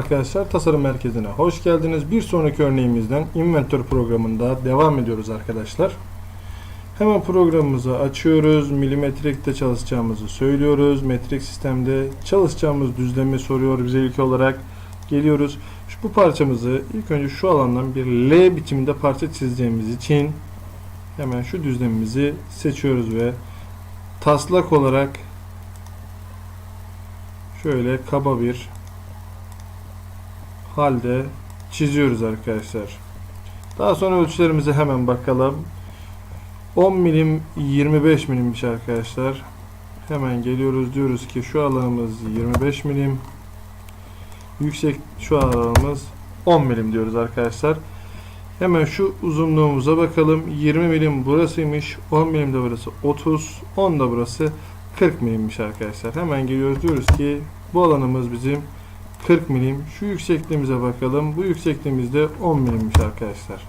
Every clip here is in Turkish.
Arkadaşlar tasarım merkezine hoş geldiniz. Bir sonraki örneğimizden Inventor programında devam ediyoruz arkadaşlar. Hemen programımızı açıyoruz. Milimetrikte çalışacağımızı söylüyoruz. Metrik sistemde çalışacağımız düzlemi soruyor bize ilk olarak. Geliyoruz. Şu, bu parçamızı ilk önce şu alandan bir L biçiminde parça çizeceğimiz için hemen şu düzlemimizi seçiyoruz ve taslak olarak şöyle kaba bir halde çiziyoruz arkadaşlar. Daha sonra ölçülerimize hemen bakalım. 10 milim 25 milimmiş arkadaşlar. Hemen geliyoruz diyoruz ki şu alanımız 25 milim. Yüksek şu alanımız 10 milim diyoruz arkadaşlar. Hemen şu uzunluğumuza bakalım. 20 milim burasıymış. 10 milim de burası 30. 10 da burası 40 milimmiş arkadaşlar. Hemen geliyoruz diyoruz ki bu alanımız bizim 40 milim. Şu yüksekliğimize bakalım. Bu yüksekliğimiz de 10 milimmiş arkadaşlar.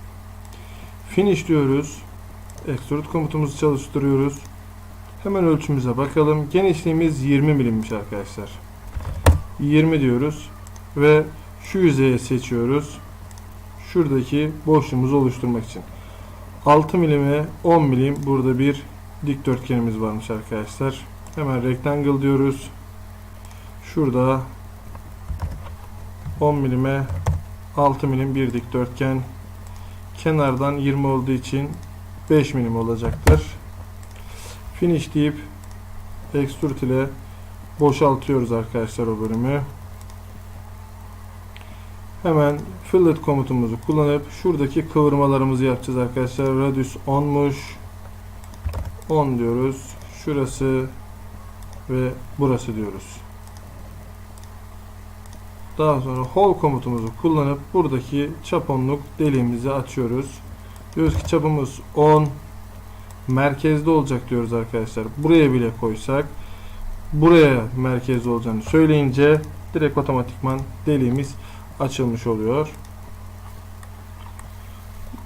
Finish diyoruz. Extrude komutumuzu çalıştırıyoruz. Hemen ölçümüze bakalım. Genişliğimiz 20 milimmiş arkadaşlar. 20 diyoruz ve şu yüzeye seçiyoruz. Şuradaki boşluğumuzu oluşturmak için. 6 milime 10 milim burada bir dikdörtgenimiz varmış arkadaşlar. Hemen rectangle diyoruz. Şurada 10 milime 6 milim bir dikdörtgen. Kenardan 20 olduğu için 5 milim olacaktır. Finish deyip extrude ile boşaltıyoruz arkadaşlar o bölümü. Hemen fillet komutumuzu kullanıp şuradaki kıvırmalarımızı yapacağız arkadaşlar. Radius 10'muş. 10 diyoruz. Şurası ve burası diyoruz. Daha sonra hole komutumuzu kullanıp buradaki çap onluk deliğimizi açıyoruz. Diyoruz ki çapımız 10 merkezde olacak diyoruz arkadaşlar. Buraya bile koysak buraya merkezde olacağını söyleyince direkt otomatikman deliğimiz açılmış oluyor.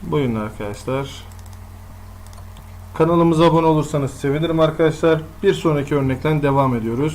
Buyurun arkadaşlar. Kanalımıza abone olursanız sevinirim arkadaşlar. Bir sonraki örnekten devam ediyoruz.